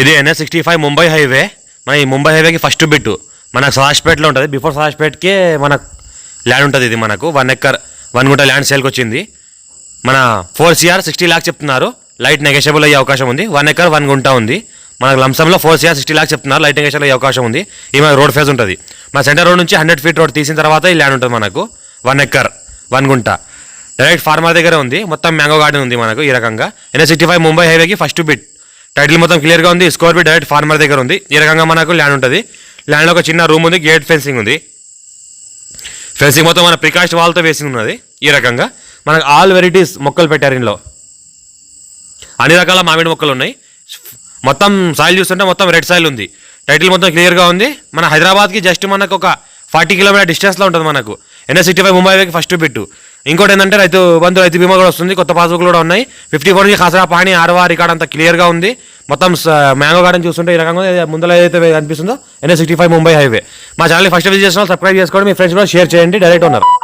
ఇది NS sixty five Mumbai highway మన ఈ ముంబై హైవేకి ఫస్ట్ బిట్ మన సలాష్పేట్లో ఉంటుంది. బిఫోర్ సలాష్పేట్కి మన ల్యాండ్ ఉంటుంది ఇది మనకు. వన్ ఎక్కర్ వన్ గుంట ల్యాండ్ సేల్కి వచ్చింది. మన ఫోర్ సిఆర్ సిక్స్టీ ల్యాక్స్ చెప్తున్నారు. లైట్ నెగెషియబుల్ అయ్యే అవకాశం ఉంది. వన్ ఎకర్ వన్ గుంట ఉంది. మనకు లంసంలో ఫోర్ సిఆర్ సిక్స్టీ ల్యాక్ చెప్తున్నారు. లైట్ నెగోషియబుల్ అయ్యే అవకాశం ఉంది. ఈ మన రోడ్ ఫేజ్ ఉంటుంది. మన సెంటర్ రోడ్ నుంచి హండ్రెడ్ ఫీట్ రోడ్ తీసిన తర్వాత ఈ ల్యాండ్ ఉంటుంది మనకు. వన్ ఎక్కర్ వన్ గుంట. డైరెక్ట్ ఫార్మర్ దగ్గర ఉంది. మొత్తం మ్యాంగో గార్డెన్ ఉంది మనకు ఈ రకంగా. ఎన్ఎస్ సిక్స్టీ ఫైవ్ ముంబై హైవేకి ఫస్ట్ బిట్ టైటిల్ మొత్తం క్లియర్గా ఉంది. స్కోర్ డైరెక్ట్ ఫార్మర్ దగ్గర ఉంది. ఈ రకంగా మనకు ల్యాండ్ ఉంటుంది. ల్యాండ్లో ఒక చిన్న రూమ్ ఉంది. గేట్ ఫెన్సింగ్ ఉంది. ఫెన్సింగ్ మొత్తం మన ప్రికాస్ట్ వాల్తో వేసి ఉన్నది. ఈ రకంగా మనకు ఆల్ వెరైటీస్ మొక్కలు పెట్టారు ఇందులో. అన్ని రకాల మామిడి మొక్కలు ఉన్నాయి. మొత్తం సాయిల్ చూస్తుంటే మొత్తం రెడ్ సాయిల్ ఉంది. టైటిల్ మొత్తం క్లియర్గా ఉంది. మన హైదరాబాద్కి జస్ట్ మనకు ఒక ఫార్టీ కిలోమీటర్ డిస్టెన్స్లో ఉంటుంది మనకు. ఎన్ఎస్ సిక్స్టీ ఫైవ్ ముంబైకి ఫస్ట్ పెట్టు ఇంకోటి ఏంటంటే రైతు బంధు రైతు బీమా కూడా వస్తుంది కొత్త పాస్బుక్ కూడా ఉన్నాయి. ఫిఫ్టీ ఫోర్ నుంచి ఖాసరా పాణి ఆడవా రికార్డ్ అంతా క్లియర్గా ఉంది. మొత్తం మ్యాంగో గార్డెన్ చూస్తుంటే ఈ రకంగా ముందర ఏదైతే అనిపిస్తుందో NS sixty five Mumbai highway. మా ఛానల్ ఫస్ట్ విజిట్ చేసిన సబ్స్క్రైబ్ చేసుకోండి మీ ఫ్రెండ్స్ కూడా షేర్ చేయండి డైరెక్ట్ ఉన్నారు.